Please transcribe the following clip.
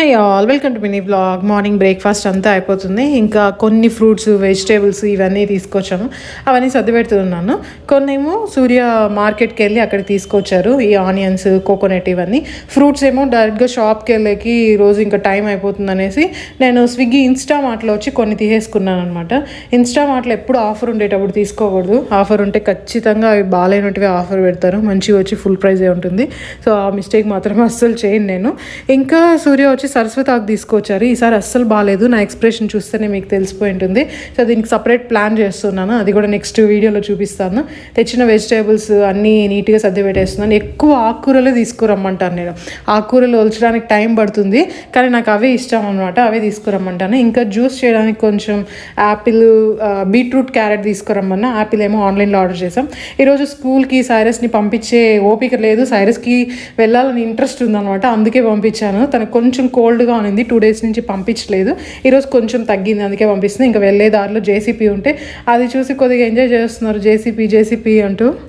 Hi all welcome to mini blog morning breakfast అంతా అయిపోతుంది. ఇంకా కొన్ని ఫ్రూట్స్ వెజిటేబుల్స్ ఇవన్నీ తీసుకొచ్చాము. అవన్నీ సర్ది పెడుతున్నాను కొన్ని ఏమో సూర్య మార్కెట్కి వెళ్ళి అక్కడ తీసుకొచ్చారు. ఈ ఆనియన్స్ కోకోనట్ ఇవన్నీ. ఫ్రూట్స్ ఏమో డైరెక్ట్గా షాప్కి వెళ్ళేకి రోజు ఇంకా టైం అయిపోతుంది అనేసి నేను స్విగ్గీ ఇన్స్టా మార్ట్లో వచ్చి కొన్ని తీసేసుకున్నాను అనమాట ఇన్స్టా మార్ట్లో ఎప్పుడు ఆఫర్ ఉండేటప్పుడు తీసుకోకూడదు. ఆఫర్ ఉంటే ఖచ్చితంగా అవి బాగాలేనట్టుగా ఆఫర్ పెడతారు. మంచిగా వచ్చి ఫుల్ ప్రైజే ఉంటుంది. సో ఆ మిస్టేక్ మాత్రం అస్సలు చేయను నేను. ఇంకా సూర్య వచ్చి సరస్వతి ఆకు తీసుకొచ్చారు. ఈసారి అస్సలు బాగాలేదు నా ఎక్స్ప్రెషన్ చూస్తేనే మీకు తెలిసిపోయి ఉంటుంది. సో దీనికి సపరేట్ ప్లాన్ చేస్తున్నాను. అది కూడా నెక్స్ట్ వీడియోలో చూపిస్తాను. తెచ్చిన వెజిటేబుల్స్ అన్నీ నీట్గా సర్ది పెట్టేస్తున్నాను. ఎక్కువ ఆకుకూరలే తీసుకురమ్మంటాను నేను. ఆకుకూరలు ఒలచడానికి టైం పడుతుంది. కానీ నాకు అవే ఇష్టం అనమాట అవే తీసుకురమ్మంటాను. ఇంకా జ్యూస్ చేయడానికి కొంచెం యాపిల్ బీట్రూట్ క్యారెట్ తీసుకురమ్మన్నా. యాపిల్ ఏమో ఆన్లైన్లో ఆర్డర్ చేసాం ఈరోజు స్కూల్కి సైరస్ని పంపించే ఓపిక లేదు. సైరస్కి వెళ్ళాలని ఇంట్రెస్ట్ ఉందన్నమాట. అందుకే పంపించాను. తనకు కొంచెం కోల్డ్గా ఉంది టూ డేస్ నుంచి పంపించలేదు. ఈరోజు కొంచెం తగ్గింది. అందుకే పంపిస్తుంది. ఇంకా వెళ్ళే దారిలో జేసీపీ ఉంటే అది చూసి కొద్దిగా ఎంజాయ్ చేస్తున్నారు జేసీపీ జేసీపీ అంటూ.